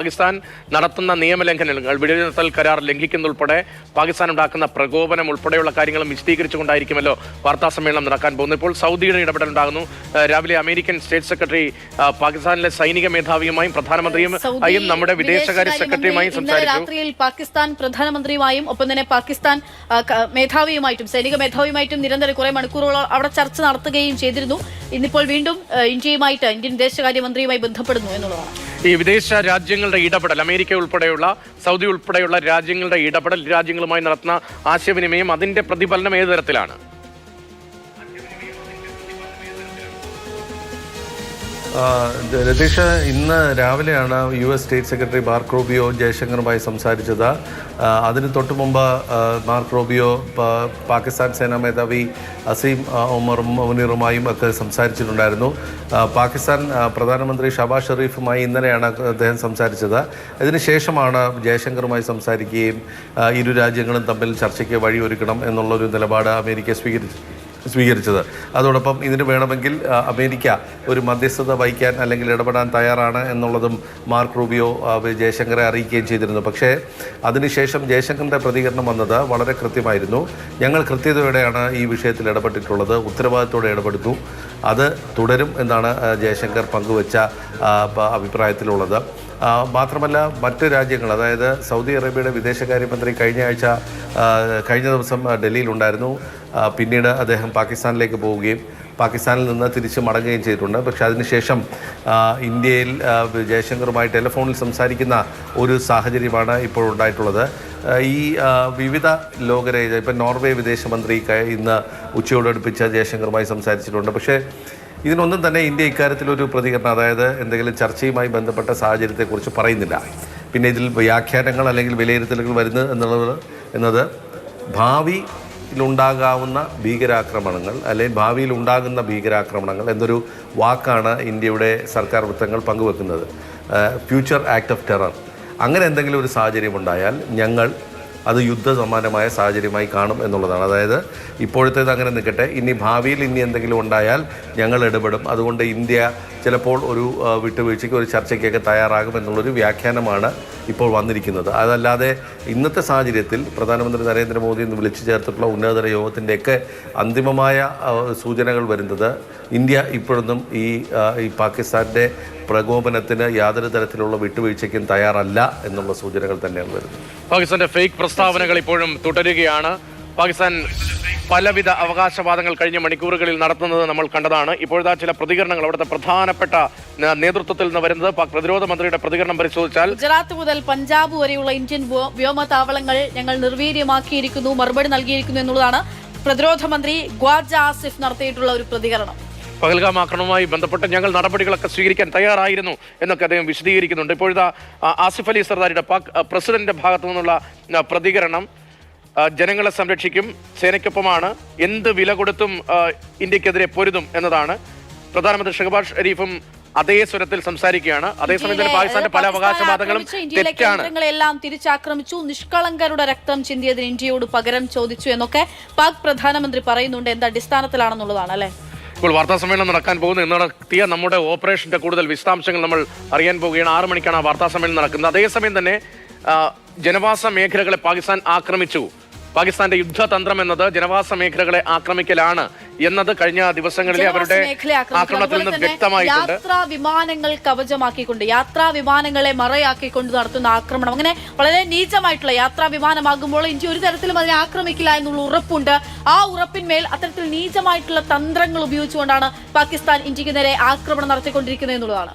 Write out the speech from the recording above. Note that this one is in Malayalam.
പാകിസ്ഥാൻ നടത്തുന്ന നിയമലംഘനങ്ങൾ വെടിനിർത്തൽ കരാർ ലംഘിക്കുന്നതുൾപ്പെടെ പാകിസ്ഥാൻ ഉണ്ടാക്കുന്ന പ്രകോപനം ഉൾപ്പെടെയുള്ള കാര്യങ്ങളും വിശദീകരിച്ചുകൊണ്ടായിരിക്കുമല്ലോ വാർത്താ സമ്മേളനം നടക്കാൻ പോകുന്നത്. ഇപ്പോൾ സൗദിയുടെ ഇടപെടൽ ഉണ്ടാകുന്നു രാവിലെ അമേരിക്കൻ സ്റ്റേറ്റ് സെക്രട്ടറി പാകിസ്ഥാനിലെ സൈനിക മേധാവിയുമായും പ്രധാനമന്ത്രിയും ആയും നമ്മുടെ വിദേശകാര്യ സെക്രട്ടറിയുമായും സംസാരിച്ചു. രാത്രിയിൽ പാകിസ്ഥാൻ പ്രധാനമന്ത്രിയുമായും ഒപ്പം തന്നെ പാകിസ്ഥാൻ മേധാവിയുമായിട്ടും സൈനിക മേധാവിയുമായിട്ടും നിരന്തരം കുറെ മണിക്കൂറോളം അവിടെ ചർച്ച നടത്തുകയും ചെയ്തിരുന്നു. ഇന്നിപ്പോൾ വീണ്ടും ഇന്ത്യയുമായിട്ട് ഇന്ത്യൻ വിദേശകാര്യമന്ത്രിയുമായി ബന്ധപ്പെടുന്നു എന്നുള്ളതാണ്. ഈ വിദേശ രാജ്യങ്ങളുടെ ഇടപെടൽ അമേരിക്ക ഉൾപ്പെടെയുള്ള സൗദി ഉൾപ്പെടെയുള്ള രാജ്യങ്ങളുടെ ഇടപെടൽ രാജ്യങ്ങളുമായി നടത്തുന്ന ആശയവിനിമയം അതിന്റെ പ്രതിഫലനം ഏത് തരത്തിലാണ്? രതീഷ് ഇന്ന് രാവിലെയാണ് U S state secretary Mark Rubio ജയശങ്കറുമായി സംസാരിച്ചത്. അതിന് തൊട്ടു മുമ്പ് മാർക്ക് റോബിയോ പാകിസ്ഥാൻ സേനാ മേധാവി അസീം ഒമറും മുനീറുമായും ഒക്കെ സംസാരിച്ചിട്ടുണ്ടായിരുന്നു. പാകിസ്ഥാൻ പ്രധാനമന്ത്രി ഷബാസ് ഷെറീഫുമായി ഇന്നലെയാണ് അദ്ദേഹം സംസാരിച്ചത്. അതിനുശേഷമാണ് ജയശങ്കറുമായി സംസാരിക്കുകയും ഇരു രാജ്യങ്ങളും തമ്മിൽ ചർച്ചയ്ക്ക് വഴിയൊരുക്കണം എന്നുള്ളൊരു നിലപാട് അമേരിക്ക സ്വീകരിച്ചു. സ്വീകരിച്ചത്. അതോടൊപ്പം ഇതിന് വേണമെങ്കിൽ അമേരിക്ക ഒരു മധ്യസ്ഥത വഹിക്കാൻ അല്ലെങ്കിൽ ഇടപെടാൻ തയ്യാറാണ് എന്നുള്ളതും മാർക്ക് റൂബിയോ ജയശങ്കറെ അറിയിക്കുകയും ചെയ്തിരുന്നു. പക്ഷേ അതിനുശേഷം ജയശങ്കറിന്റെ പ്രതികരണം വന്നത് വളരെ കൃത്യമായിരുന്നു. ഞങ്ങൾ കൃത്യതയോടെയാണ് ഈ വിഷയത്തിൽ ഇടപെട്ടിട്ടുള്ളത് ഉത്തരവാദിത്തോടെ ഇടപെടുന്നു. അത് തുടരും എന്നാണ് ജയശങ്കർ പങ്കുവച്ച അഭിപ്രായത്തിലുള്ളത്. മാത്രമല്ല മറ്റ് രാജ്യങ്ങൾ അതായത് സൗദി അറേബ്യയുടെ വിദേശകാര്യമന്ത്രി കഴിഞ്ഞ ആഴ്ച കഴിഞ്ഞ ദിവസം ഡൽഹിയിലുണ്ടായിരുന്നു. പിന്നീട് അദ്ദേഹം പാകിസ്ഥാനിലേക്ക് പോവുകയും പാകിസ്ഥാനിൽ നിന്ന് തിരിച്ച് മടങ്ങുകയും ചെയ്തിട്ടുണ്ട്. പക്ഷേ അതിനുശേഷം ഇന്ത്യയിൽ ജയശങ്കറുമായി ടെലിഫോണിൽ സംസാരിക്കുന്ന ഒരു സാഹചര്യമാണ് ഇപ്പോൾ ഉണ്ടായിട്ടുള്ളത്. ഈ വിവിധ ലോകരാജ്യ ഇപ്പം നോർവേ വിദേശമന്ത്രി ഇന്ന് ഉച്ചയോടടുപ്പിച്ച് ജയശങ്കറുമായി സംസാരിച്ചിട്ടുണ്ട്. പക്ഷേ ഇതിനൊന്നും തന്നെ ഇന്ത്യ ഇക്കാര്യത്തിൽ ഒരു പ്രതികരണം അതായത് എന്തെങ്കിലും ചർച്ചയുമായി ബന്ധപ്പെട്ട സാഹചര്യത്തെക്കുറിച്ച് പറയുന്നില്ല. പിന്നെ ഇതിൽ വ്യാഖ്യാനങ്ങൾ അല്ലെങ്കിൽ വിലയിരുത്തലുകൾ വരുന്നത് എന്നുള്ളത് എന്നത് ഭാവിയിലുണ്ടാകാവുന്ന ഭീകരാക്രമണങ്ങൾ അല്ലെങ്കിൽ ഭാവിയിൽ ഉണ്ടാകുന്ന ഭീകരാക്രമണങ്ങൾ എന്നൊരു വാക്കാണ് ഇന്ത്യയുടെ സർക്കാർ വൃത്തങ്ങൾ പങ്കുവെക്കുന്നത്. ഫ്യൂച്ചർ ആക്ട് ഓഫ് ടെറർ അങ്ങനെ എന്തെങ്കിലും ഒരു സാഹചര്യം ഉണ്ടായാൽ ഞങ്ങൾ അത് യുദ്ധസമാനമായ സാഹചര്യമായി കാണും എന്നുള്ളതാണ്. അതായത് ഇപ്പോഴത്തേത് അങ്ങനെ നിൽക്കട്ടെ. ഇനി ഭാവിയിൽ ഇനി എന്തെങ്കിലും ഉണ്ടായാൽ ഞങ്ങൾ ഇടപെടും. അതുകൊണ്ട് ഇന്ത്യ ചിലപ്പോൾ ഒരു വിട്ടുവീഴ്ചയ്ക്ക് ഒരു ചർച്ചയ്ക്കൊക്കെ തയ്യാറാകും എന്നുള്ളൊരു വ്യാഖ്യാനമാണ് ഇപ്പോൾ വന്നിരിക്കുന്നത്. അതല്ലാതെ ഇന്നത്തെ സാഹചര്യത്തിൽ പ്രധാനമന്ത്രി നരേന്ദ്രമോദി എന്ന് വിളിച്ചു ചേർത്തിട്ടുള്ള ഉന്നതതല യോഗത്തിന്റെയൊക്കെ അന്തിമമായ സൂചനകൾ വരുന്നത് ഇന്ത്യ ഇപ്പോഴൊന്നും ഈ ഈ പാകിസ്ഥാന്റെ പ്രകോപനത്തിന് യാതൊരു തരത്തിലുള്ള വിട്ടുവീഴ്ചയ്ക്കും തയ്യാറല്ല എന്നുള്ള സൂചനകൾ തന്നെയാണ് വരുന്നത്. പാകിസ്ഥാന്റെ ഫേക്ക് പ്രസ്താവനകൾ ഇപ്പോഴും തുടരുകയാണ്. പാകിസ്ഥാൻ പലവിധ അവകാശവാദങ്ങൾ കഴിഞ്ഞ മണിക്കൂറുകളിൽ നടത്തുന്നത് നമ്മൾ കണ്ടതാണ്. ഇപ്പോഴത്തെ ചില പ്രതികരണങ്ങൾ അവിടുത്തെ പ്രധാനപ്പെട്ട നേതൃത്വത്തിൽ നിന്ന് വരുന്നത്. പാക് പ്രതിരോധ മന്ത്രിയുടെ പ്രതികരണം പരിശോധിച്ചാൽ ഗുജറാത്ത് മുതൽ പഞ്ചാബ് വരെയുള്ള ഇന്ത്യൻ വ്യോ- വ്യോമതാവളങ്ങൾ ഞങ്ങൾ നിർവീര്യമാക്കിയിരിക്കുന്നു മറുപടി നൽകിയിരിക്കുന്നു എന്നുള്ളതാണ് പ്രതിരോധ മന്ത്രി ഗ്വാജ ആസിഫ് നടത്തിയിട്ടുള്ള ഒരു പ്രതികരണം. പഹൽഗാം ആക്രമണവുമായി ബന്ധപ്പെട്ട് ഞങ്ങൾ നടപടികളൊക്കെ സ്വീകരിക്കാൻ തയ്യാറായിരുന്നു എന്നൊക്കെ അദ്ദേഹം വിശദീകരിക്കുന്നുണ്ട്. ഇപ്പോഴത്തെ ആസിഫ് അലി സർദാരിയുടെ പാക് പ്രസിഡന്റിന്റെ ഭാഗത്തു നിന്നുള്ള പ്രതികരണം ജനങ്ങളെ സംരക്ഷിക്കും സേനയ്ക്കൊപ്പമാണ് എന്ത് വില കൊടുത്തും ഇന്ത്യക്കെതിരെ പൊരുതും എന്നതാണ്. പ്രധാനമന്ത്രി ഷഹബാസ് ഷെരീഫും അതേ സ്വരത്തിൽ സംസാരിക്കുകയാണ്. അതേസമയം തന്നെ പാകിസ്ഥാന്റെ പല അവകാശവാദങ്ങളും തെറ്റാണ്. കേന്ദ്രങ്ങളെല്ലാം തിരിച്ചാക്രമിച്ചു. നിഷ്കളങ്കരുടെ രക്തം ചിന്തിയതിന് ഇന്ത്യയോട് പകരം ചോദിച്ചു എന്നൊക്കെ പാക് പ്രധാനമന്ത്രി പറയുന്നുണ്ട്. എന്ത് അടിസ്ഥാനത്തിലാണെന്നുള്ളതാണ് അല്ലെ? ഇപ്പോൾ വാർത്താ സമ്മേളനം നടക്കാൻ പോകുന്നു ഇന്ന് നടത്തിയ നമ്മുടെ ഓപ്പറേഷന്റെ കൂടുതൽ വിശദാംശങ്ങൾ നമ്മൾ അറിയാൻ പോവുകയാണ്. ആറ് മണിക്കാണ് ആ വാർത്താ സമ്മേളനം നടക്കുന്നത്. അതേസമയം തന്നെ ജനവാസ മേഖലകളെ പാകിസ്ഥാൻ ആക്രമിച്ചു. പാകിസ്ഥാന്റെ യുദ്ധതന്ത്രം എന്നത് ജനവാസ മേഖലകളെ ആക്രമിക്കലാണ് എന്നത് കഴിഞ്ഞ ദിവസങ്ങളിലെ അവരുടെ ആക്രമണത്തിൽ നിന്ന് വ്യക്തമായിട്ടുണ്ട്. യാത്രാ വിമാനങ്ങൾ കവചമാക്കിക്കൊണ്ട് യാത്രാ വിമാനങ്ങളെ മറയാക്കിക്കൊണ്ട് നടത്തുന്ന ആക്രമണം. അങ്ങനെ വളരെ നീചമായിട്ടുള്ള യാത്രാ വിമാനമാകുമ്പോൾ ഇന്ത്യ ഒരു തരത്തിലും അതിനെ ആക്രമിക്കില്ല എന്നുള്ള ഉറപ്പുണ്ട്. ആ ഉറപ്പിന്മേൽ അത്തരത്തിൽ നീചമായിട്ടുള്ള തന്ത്രങ്ങൾ ഉപയോഗിച്ചുകൊണ്ടാണ് പാകിസ്ഥാൻ ഇന്ത്യയ്ക്ക് നേരെ ആക്രമണം നടത്തിക്കൊണ്ടിരിക്കുന്നത് എന്നുള്ളതാണ്.